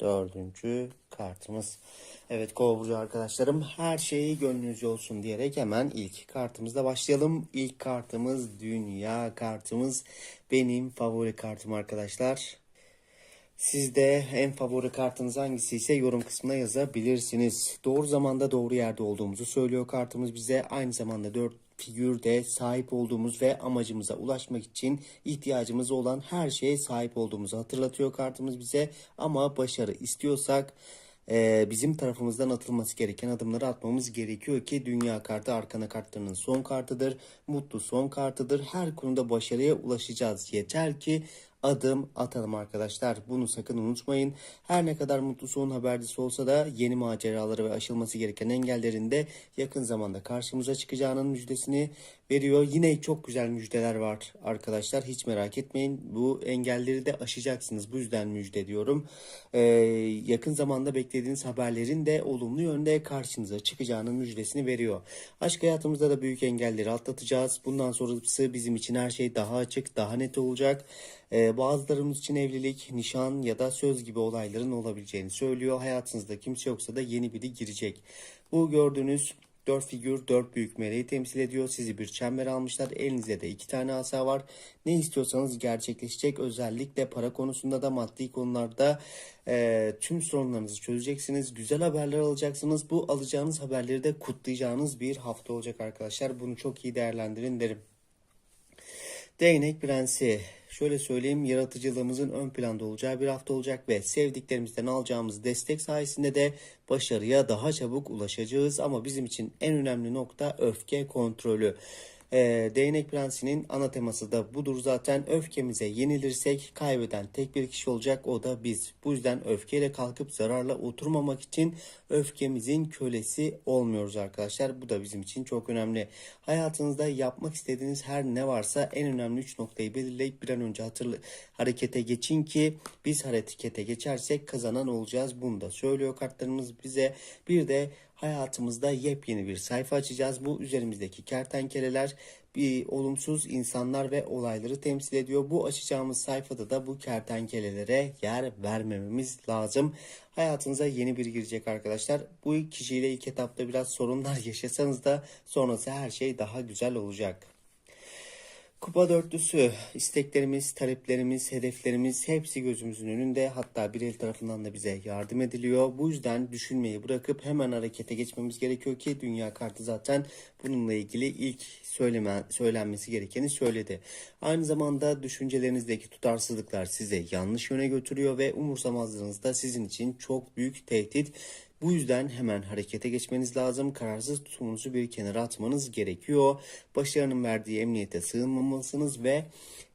Dördüncü kartımız. Evet Kova burcu arkadaşlarım her şeyi gönlünüzce olsun diyerek hemen ilk kartımızla başlayalım. İlk kartımız dünya kartımız. Benim favori kartım arkadaşlar. Sizde en favori kartınız hangisi ise yorum kısmına yazabilirsiniz. Doğru zamanda doğru yerde olduğumuzu söylüyor kartımız bize. Aynı zamanda dört figürde sahip olduğumuz ve amacımıza ulaşmak için ihtiyacımız olan her şeye sahip olduğumuzu hatırlatıyor kartımız bize. Ama başarı istiyorsak e, bizim tarafımızdan atılması gereken adımları atmamız gerekiyor ki dünya kartı arkana kartlarının son kartıdır. Mutlu son kartıdır. Her konuda başarıya ulaşacağız. Yeter ki adım atalım arkadaşlar. Bunu sakın unutmayın. Her ne kadar mutlu son habercisi olsa da yeni maceraları ve aşılması gereken engellerin de yakın zamanda karşımıza çıkacağının müjdesini veriyor. Yine çok güzel müjdeler var arkadaşlar. Hiç merak etmeyin. Bu engelleri de aşacaksınız. Bu yüzden müjde diyorum. Ee, yakın zamanda beklediğiniz haberlerin de olumlu yönde karşınıza çıkacağının müjdesini veriyor. Aşk hayatımızda da büyük engelleri atlatacağız. Bundan sonrası bizim için her şey daha açık, daha net olacak. Ee, bazılarımız için evlilik, nişan ya da söz gibi olayların olabileceğini söylüyor. Hayatınızda kimse yoksa da yeni biri girecek. Bu gördüğünüz dört figür dört büyük meleği temsil ediyor. Sizi bir çember almışlar. Elinizde de iki tane asa var. Ne istiyorsanız gerçekleşecek. Özellikle para konusunda da maddi konularda e, tüm sorunlarınızı çözeceksiniz. Güzel haberler alacaksınız. Bu alacağınız haberleri de kutlayacağınız bir hafta olacak arkadaşlar. Bunu çok iyi değerlendirin derim. Değnek Prensi. Şöyle söyleyeyim yaratıcılığımızın ön planda olacağı bir hafta olacak ve sevdiklerimizden alacağımız destek sayesinde de başarıya daha çabuk ulaşacağız. Ama bizim için en önemli nokta öfke kontrolü. Ee, Değnek Prensi'nin ana teması da budur zaten. Öfkemize yenilirsek kaybeden tek bir kişi olacak o da biz. Bu yüzden öfkeyle kalkıp zararla oturmamak için öfkemizin kölesi olmuyoruz arkadaşlar. Bu da bizim için çok önemli. Hayatınızda yapmak istediğiniz her ne varsa en önemli 3 noktayı belirleyip bir an önce hatırla harekete geçin ki biz harekete geçersek kazanan olacağız. Bunu da söylüyor kartlarımız bize. Bir de hayatımızda yepyeni bir sayfa açacağız. Bu üzerimizdeki kertenkeleler bir olumsuz insanlar ve olayları temsil ediyor. Bu açacağımız sayfada da bu kertenkelelere yer vermememiz lazım. Hayatınıza yeni biri girecek arkadaşlar. Bu kişiyle ilk etapta biraz sorunlar yaşasanız da sonrası her şey daha güzel olacak. Kupa dörtlüsü, isteklerimiz, taleplerimiz, hedeflerimiz hepsi gözümüzün önünde. Hatta bir el tarafından da bize yardım ediliyor. Bu yüzden düşünmeyi bırakıp hemen harekete geçmemiz gerekiyor ki dünya kartı zaten bununla ilgili ilk söyleme, söylenmesi gerekeni söyledi. Aynı zamanda düşüncelerinizdeki tutarsızlıklar size yanlış yöne götürüyor ve umursamazlığınız da sizin için çok büyük tehdit. Bu yüzden hemen harekete geçmeniz lazım. Kararsız tutumunuzu bir kenara atmanız gerekiyor. Başarının verdiği emniyete sığınmamalısınız ve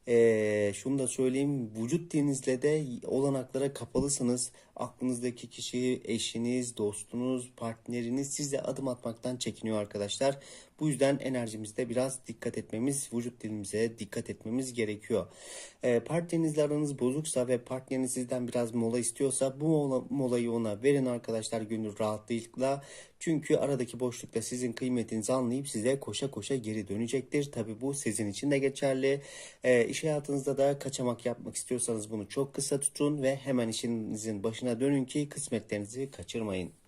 eee, şunu da söyleyeyim. Vücut dilinizle de olanaklara kapalısınız. Aklınızdaki kişi, eşiniz, dostunuz, partneriniz size adım atmaktan çekiniyor arkadaşlar. Bu yüzden enerjimizde biraz dikkat etmemiz, vücut dilimize dikkat etmemiz gerekiyor. Ee, partnerinizle aranız bozuksa ve partneriniz sizden biraz mola istiyorsa bu mola, molayı ona verin arkadaşlar gönül rahatlığıyla. Çünkü aradaki boşlukta sizin kıymetinizi anlayıp size koşa koşa geri dönecektir. Tabi bu sizin için de geçerli. Ee, iş hayatınızda da kaçamak yapmak istiyorsanız bunu çok kısa tutun ve hemen işinizin başına dönün ki kısmetlerinizi kaçırmayın.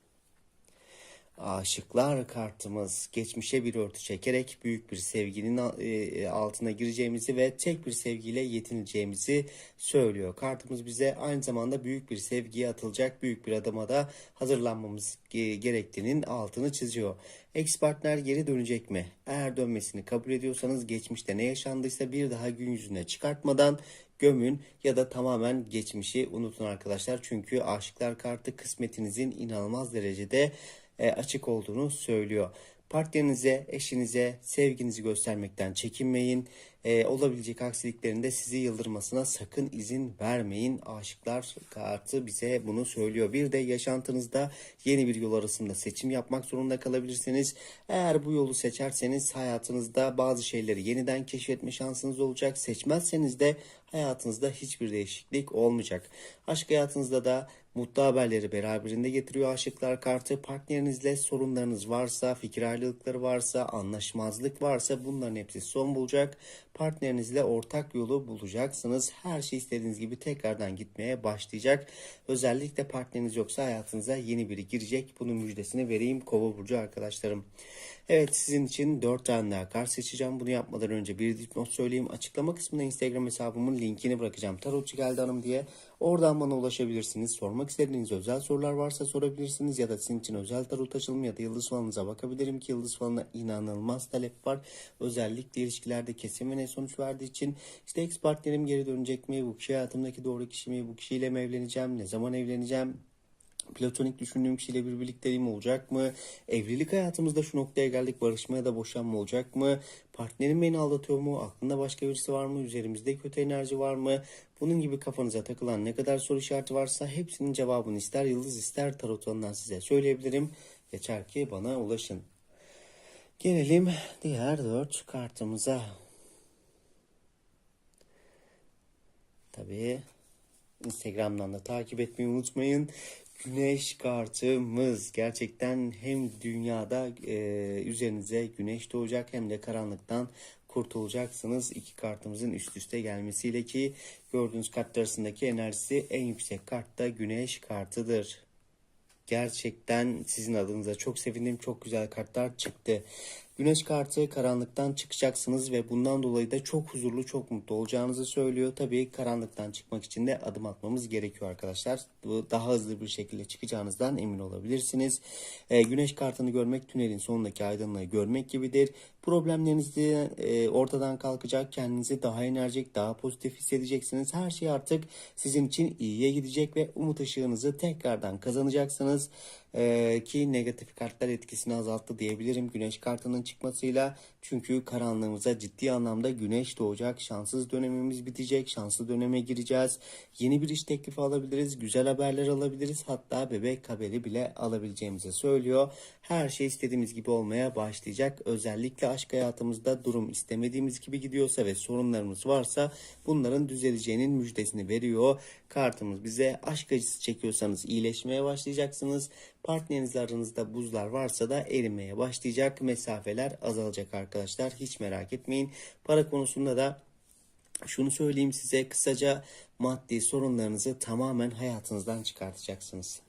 Aşıklar kartımız geçmişe bir örtü çekerek büyük bir sevginin e, altına gireceğimizi ve tek bir sevgiyle yetineceğimizi söylüyor. Kartımız bize aynı zamanda büyük bir sevgiye atılacak büyük bir adıma da hazırlanmamız ge- gerektiğinin altını çiziyor. Ex partner geri dönecek mi? Eğer dönmesini kabul ediyorsanız geçmişte ne yaşandıysa bir daha gün yüzüne çıkartmadan gömün ya da tamamen geçmişi unutun arkadaşlar. Çünkü aşıklar kartı kısmetinizin inanılmaz derecede e, açık olduğunu söylüyor. Partnerinize, eşinize sevginizi göstermekten çekinmeyin. E, olabilecek aksiliklerinde sizi yıldırmasına sakın izin vermeyin. Aşıklar kartı bize bunu söylüyor. Bir de yaşantınızda yeni bir yol arasında seçim yapmak zorunda kalabilirsiniz. Eğer bu yolu seçerseniz hayatınızda bazı şeyleri yeniden keşfetme şansınız olacak. Seçmezseniz de hayatınızda hiçbir değişiklik olmayacak. Aşk hayatınızda da mutlu haberleri beraberinde getiriyor aşıklar kartı. Partnerinizle sorunlarınız varsa, fikir ayrılıkları varsa, anlaşmazlık varsa bunların hepsi son bulacak. Partnerinizle ortak yolu bulacaksınız. Her şey istediğiniz gibi tekrardan gitmeye başlayacak. Özellikle partneriniz yoksa hayatınıza yeni biri girecek. Bunun müjdesini vereyim Kova burcu arkadaşlarım. Evet sizin için 4 tane daha kart seçeceğim. Bunu yapmadan önce bir dipnot söyleyeyim. Açıklama kısmında Instagram hesabımın linkini bırakacağım. Tarotçu geldi hanım diye. Oradan bana ulaşabilirsiniz. Sormak istediğiniz özel sorular varsa sorabilirsiniz. Ya da sizin için özel tarot açılımı ya da yıldız falınıza bakabilirim ki yıldız falına inanılmaz talep var. Özellikle ilişkilerde kesin ve ne sonuç verdiği için işte ex partnerim geri dönecek mi? Bu kişi hayatımdaki doğru kişi mi? Bu kişiyle mi evleneceğim? Ne zaman evleneceğim? Platonik düşündüğüm kişiyle bir birlikteliğim olacak mı? Evlilik hayatımızda şu noktaya geldik. Barışma ya da boşanma olacak mı? Partnerim beni aldatıyor mu? Aklında başka birisi var mı? Üzerimizde kötü enerji var mı? Bunun gibi kafanıza takılan ne kadar soru işareti varsa hepsinin cevabını ister yıldız ister tarotundan size söyleyebilirim. Yeter ki bana ulaşın. Gelelim diğer dört kartımıza. Tabii Instagram'dan da takip etmeyi unutmayın. Güneş kartımız gerçekten hem dünyada e, üzerinize güneş doğacak hem de karanlıktan kurtulacaksınız. İki kartımızın üst üste gelmesiyle ki gördüğünüz kartlar arasındaki enerjisi en yüksek kart da güneş kartıdır. Gerçekten sizin adınıza çok sevindim. Çok güzel kartlar çıktı. Güneş kartı karanlıktan çıkacaksınız ve bundan dolayı da çok huzurlu, çok mutlu olacağınızı söylüyor. Tabii karanlıktan çıkmak için de adım atmamız gerekiyor arkadaşlar. Daha hızlı bir şekilde çıkacağınızdan emin olabilirsiniz. Ee, güneş kartını görmek tünelin sonundaki aydınlığı görmek gibidir. Problemleriniz de e, ortadan kalkacak. Kendinizi daha enerjik, daha pozitif hissedeceksiniz. Her şey artık sizin için iyiye gidecek ve umut ışığınızı tekrardan kazanacaksınız. Ee, ki negatif kartlar etkisini azalttı diyebilirim güneş kartının çıkmasıyla. Çünkü karanlığımıza ciddi anlamda güneş doğacak. Şanssız dönemimiz bitecek. Şanslı döneme gireceğiz. Yeni bir iş teklifi alabiliriz. Güzel haberler alabiliriz. Hatta bebek haberi bile alabileceğimizi söylüyor. Her şey istediğimiz gibi olmaya başlayacak. Özellikle aşk hayatımızda durum istemediğimiz gibi gidiyorsa ve sorunlarımız varsa bunların düzeleceğinin müjdesini veriyor. Kartımız bize aşk acısı çekiyorsanız iyileşmeye başlayacaksınız. Partnerinizle aranızda buzlar varsa da erimeye başlayacak. Mesafeler azalacak arkadaşlar. Hiç merak etmeyin. Para konusunda da şunu söyleyeyim size kısaca maddi sorunlarınızı tamamen hayatınızdan çıkartacaksınız.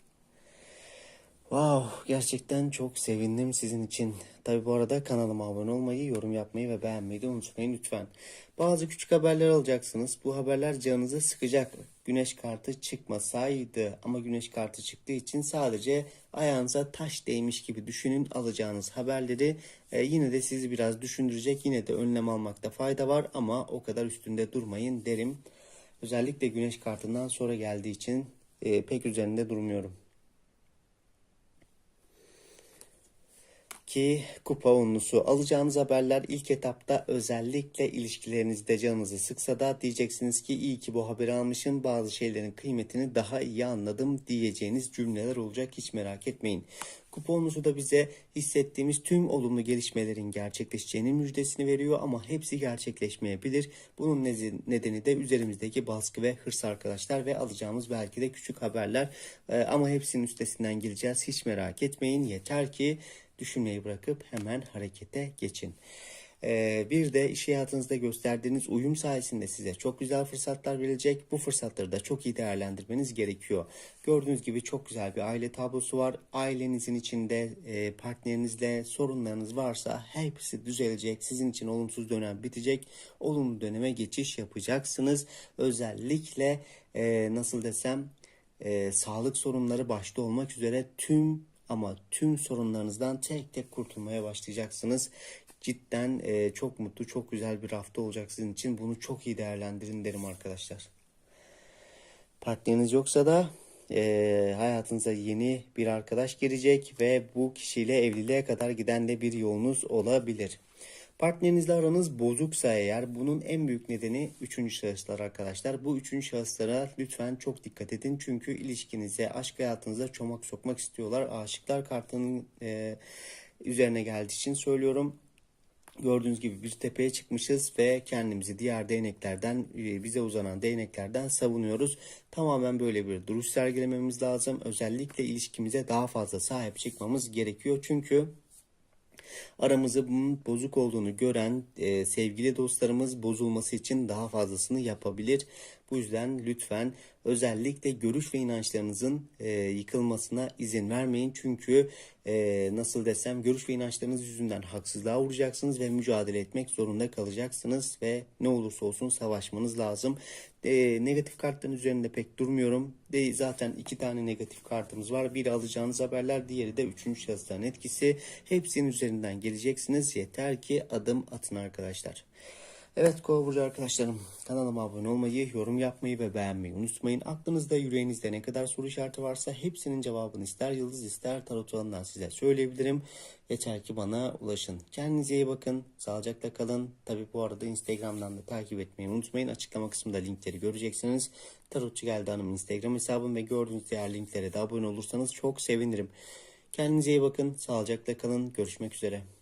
Wow, gerçekten çok sevindim sizin için. Tabi bu arada kanalıma abone olmayı, yorum yapmayı ve beğenmeyi de unutmayın lütfen. Bazı küçük haberler alacaksınız. Bu haberler canınızı sıkacak. Güneş kartı çıkmasaydı ama güneş kartı çıktığı için sadece ayağınıza taş değmiş gibi düşünün alacağınız haberleri e, yine de sizi biraz düşündürecek. Yine de önlem almakta fayda var ama o kadar üstünde durmayın derim. Özellikle güneş kartından sonra geldiği için e, pek üzerinde durmuyorum. Ki kupa unlusu alacağınız haberler ilk etapta özellikle ilişkilerinizde canınızı sıksa da diyeceksiniz ki iyi ki bu haberi almışım bazı şeylerin kıymetini daha iyi anladım diyeceğiniz cümleler olacak hiç merak etmeyin. Kuponunuzu da bize hissettiğimiz tüm olumlu gelişmelerin gerçekleşeceğinin müjdesini veriyor ama hepsi gerçekleşmeyebilir. Bunun nedeni de üzerimizdeki baskı ve hırs arkadaşlar ve alacağımız belki de küçük haberler Ee, ama hepsinin üstesinden geleceğiz. Hiç merak etmeyin yeter ki düşünmeyi bırakıp hemen harekete geçin. Ee, bir de iş hayatınızda gösterdiğiniz uyum sayesinde size çok güzel fırsatlar verilecek. Bu fırsatları da çok iyi değerlendirmeniz gerekiyor. Gördüğünüz gibi çok güzel bir aile tablosu var. Ailenizin içinde e, partnerinizle sorunlarınız varsa hepsi düzelecek. Sizin için olumsuz dönem bitecek. Olumlu döneme geçiş yapacaksınız. Özellikle e, nasıl desem e, sağlık sorunları başta olmak üzere tüm ama tüm sorunlarınızdan tek tek kurtulmaya başlayacaksınız. Cidden e, çok mutlu, çok güzel bir hafta olacak sizin için. Bunu çok iyi değerlendirin derim arkadaşlar. Partneriniz yoksa da e, hayatınıza yeni bir arkadaş girecek ve bu kişiyle evliliğe kadar giden de bir yolunuz olabilir. Partnerinizle aranız bozuksa eğer bunun en büyük nedeni üçüncü şahıslar arkadaşlar. Bu üçüncü şahıslara lütfen çok dikkat edin. Çünkü ilişkinize, aşk hayatınıza çomak sokmak istiyorlar. Aşıklar kartının e, üzerine geldiği için söylüyorum. Gördüğünüz gibi bir tepeye çıkmışız ve kendimizi diğer değneklerden, e, bize uzanan değneklerden savunuyoruz. Tamamen böyle bir duruş sergilememiz lazım. Özellikle ilişkimize daha fazla sahip çıkmamız gerekiyor. Çünkü aramızda bunun bozuk olduğunu gören e, sevgili dostlarımız bozulması için daha fazlasını yapabilir. Bu yüzden lütfen özellikle görüş ve inançlarınızın e, yıkılmasına izin vermeyin. Çünkü e, nasıl desem görüş ve inançlarınız yüzünden haksızlığa uğrayacaksınız ve mücadele etmek zorunda kalacaksınız ve ne olursa olsun savaşmanız lazım. E, negatif kartların üzerinde pek durmuyorum. De, zaten iki tane negatif kartımız var. Biri alacağınız haberler, diğeri de üçüncü şahısların etkisi. Hepsinin üzerinden geleceksiniz. Yeter ki adım atın arkadaşlar. Evet Kova Burcu arkadaşlarım kanalıma abone olmayı, yorum yapmayı ve beğenmeyi unutmayın. Aklınızda yüreğinizde ne kadar soru işareti varsa hepsinin cevabını ister yıldız ister tarot alanından size söyleyebilirim. Yeter ki bana ulaşın. Kendinize iyi bakın. Sağlıcakla kalın. Tabi bu arada Instagram'dan da takip etmeyi unutmayın. Açıklama kısmında linkleri göreceksiniz. Tarotçu Geldi Hanım Instagram hesabım ve gördüğünüz diğer linklere de abone olursanız çok sevinirim. Kendinize iyi bakın. Sağlıcakla kalın. Görüşmek üzere.